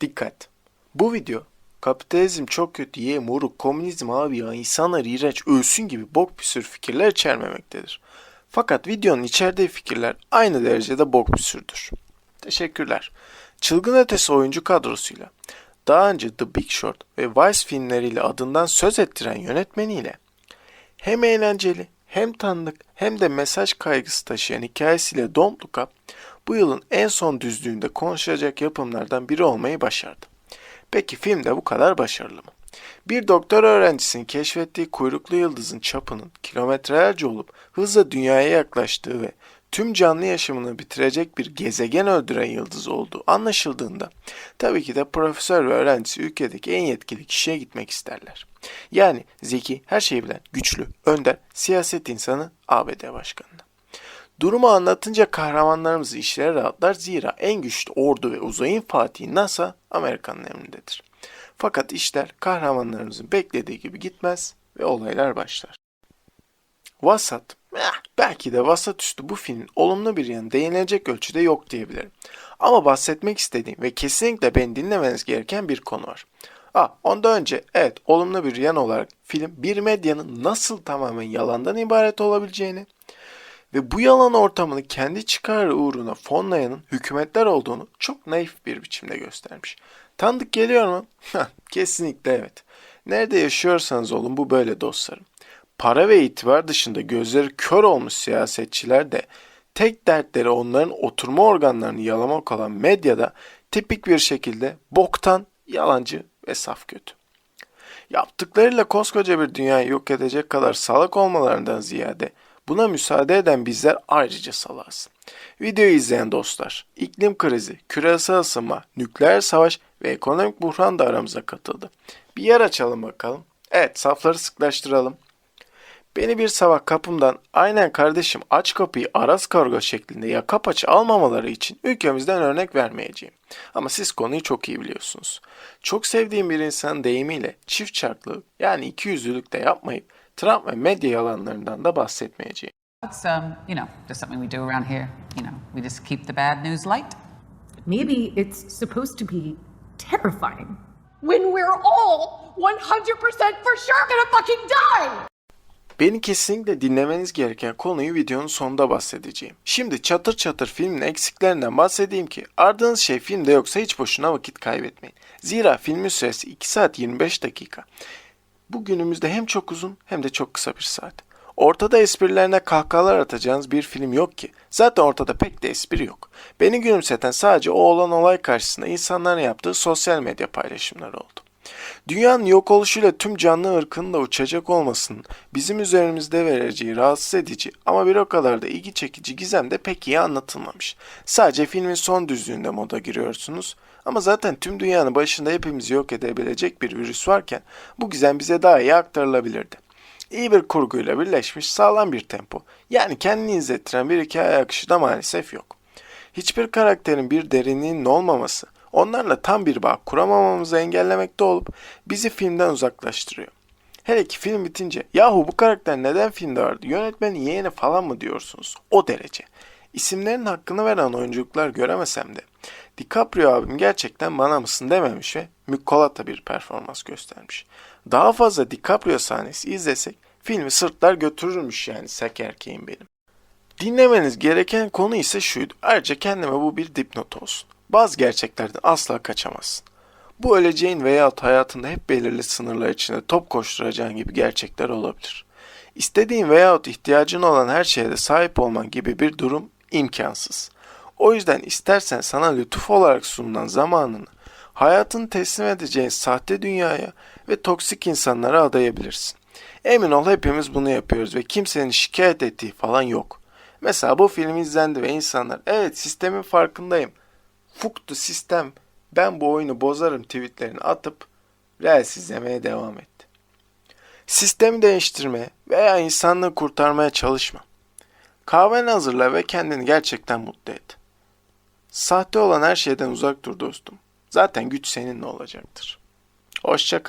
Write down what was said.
Dikkat! Bu video kapitalizm çok kötü, ye moruk, komünizm abi ya, insanlar iğrenç, ölsün gibi bok bir sürü fikirler içermemektedir. Fakat videonun içerdiği fikirler aynı derecede bok bir sürdür. Teşekkürler. Çılgın Ötesi oyuncu kadrosuyla daha önce The Big Short ve Vice filmleriyle adından söz ettiren yönetmeniyle hem eğlenceli hem tanıdık hem de mesaj kaygısı taşıyan hikayesiyle Don't Look Up bu yılın en son düzlüğünde konuşacak yapımlardan biri olmayı başardı. Peki film de bu kadar başarılı mı? Bir doktor öğrencisinin keşfettiği kuyruklu yıldızın çapının kilometrelerce olup hızla dünyaya yaklaştığı ve tüm canlı yaşamını bitirecek bir gezegen öldüren yıldız olduğu anlaşıldığında tabii ki de profesör ve öğrencisi ülkedeki en yetkili kişiye gitmek isterler. Yani zeki, her şeyi bilen, güçlü, önder, siyaset insanı ABD başkanına. Durumu anlatınca kahramanlarımız işlere rahatlar zira en güçlü ordu ve uzayın fatihi NASA Amerika'nın emrindedir. Fakat işler kahramanlarımızın beklediği gibi gitmez ve olaylar başlar. Vasat, eh, belki de vasat üstü bu filmin olumlu bir yanı değinilecek ölçüde yok diyebilirim. Ama bahsetmek istediğim ve kesinlikle beni dinlemeniz gereken bir konu var. Aa, ondan önce evet olumlu bir yan olarak film bir medyanın nasıl tamamen yalandan ibaret olabileceğini ve bu yalan ortamını kendi çıkarı uğruna fonlayanın hükümetler olduğunu çok naif bir biçimde göstermiş. Tanıdık geliyor mu? Kesinlikle evet. Nerede yaşıyorsanız olun bu böyle dostlarım. Para ve itibar dışında gözleri kör olmuş siyasetçiler de tek dertleri onların oturma organlarını yalamak olan medyada tipik bir şekilde boktan, yalancı ve saf kötü. Yaptıklarıyla koskoca bir dünyayı yok edecek kadar salak olmalarından ziyade buna müsaade eden bizler ayrıca salağız. Videoyu izleyen dostlar, iklim krizi, küresel ısınma, nükleer savaş ve ekonomik buhran da aramıza katıldı. Bir yer açalım bakalım. Evet, safları sıklaştıralım. Beni bir sabah kapımdan aynen kardeşim aç kapıyı aras kargo şeklinde yaka paça almamaları için ülkemizden örnek vermeyeceğim. Ama siz konuyu çok iyi biliyorsunuz. Çok sevdiğim bir insanın deyimiyle çift çarklığı yani iki yüzlülük de yapmayıp Trump ve medya yalanlarından da bahsetmeyeceğim. It's um, you know, just something we do around here. You know, we just keep the bad news light. Maybe it's supposed to be terrifying. when we're all 100% for sure gonna fucking die! Beni kesinlikle dinlemeniz gereken konuyu videonun sonunda bahsedeceğim. Şimdi çatır çatır filmin eksiklerinden bahsedeyim ki ardınız şey filmde yoksa hiç boşuna vakit kaybetmeyin. Zira filmin süresi 2 saat 25 dakika. Bu günümüzde hem çok uzun hem de çok kısa bir saat. Ortada esprilerine kahkahalar atacağınız bir film yok ki. Zaten ortada pek de espri yok. Beni gülümseten sadece o olan olay karşısında insanların yaptığı sosyal medya paylaşımları oldu. Dünyanın yok oluşuyla tüm canlı ırkının da uçacak olmasının bizim üzerimizde vereceği rahatsız edici ama bir o kadar da ilgi çekici gizem de pek iyi anlatılmamış. Sadece filmin son düzlüğünde moda giriyorsunuz ama zaten tüm dünyanın başında hepimizi yok edebilecek bir virüs varken bu gizem bize daha iyi aktarılabilirdi. İyi bir kurguyla birleşmiş sağlam bir tempo yani kendini izlettiren bir hikaye akışı da maalesef yok. Hiçbir karakterin bir derinliğinin olmaması onlarla tam bir bağ kuramamamızı engellemekte olup bizi filmden uzaklaştırıyor. Hele ki film bitince yahu bu karakter neden filmde vardı yönetmenin yeğeni falan mı diyorsunuz o derece. İsimlerin hakkını veren oyunculuklar göremesem de DiCaprio abim gerçekten bana mısın dememiş ve mükkolata bir performans göstermiş. Daha fazla DiCaprio sahnesi izlesek filmi sırtlar götürürmüş yani sek erkeğim benim. Dinlemeniz gereken konu ise şuydu. Ayrıca kendime bu bir dipnot olsun. Bazı gerçeklerden asla kaçamazsın. Bu öleceğin veyahut hayatında hep belirli sınırlar içinde top koşturacağın gibi gerçekler olabilir. İstediğin veyahut ihtiyacın olan her şeye de sahip olman gibi bir durum imkansız. O yüzden istersen sana lütuf olarak sunulan zamanını hayatını teslim edeceğin sahte dünyaya ve toksik insanlara adayabilirsin. Emin ol hepimiz bunu yapıyoruz ve kimsenin şikayet ettiği falan yok. Mesela bu film izlendi ve insanlar evet sistemin farkındayım. Fuktu sistem ben bu oyunu bozarım tweetlerini atıp Reels izlemeye devam etti. Sistemi değiştirmeye veya insanlığı kurtarmaya çalışma. Kahveni hazırla ve kendini gerçekten mutlu et. Sahte olan her şeyden uzak dur dostum. Zaten güç seninle olacaktır. Hoşça.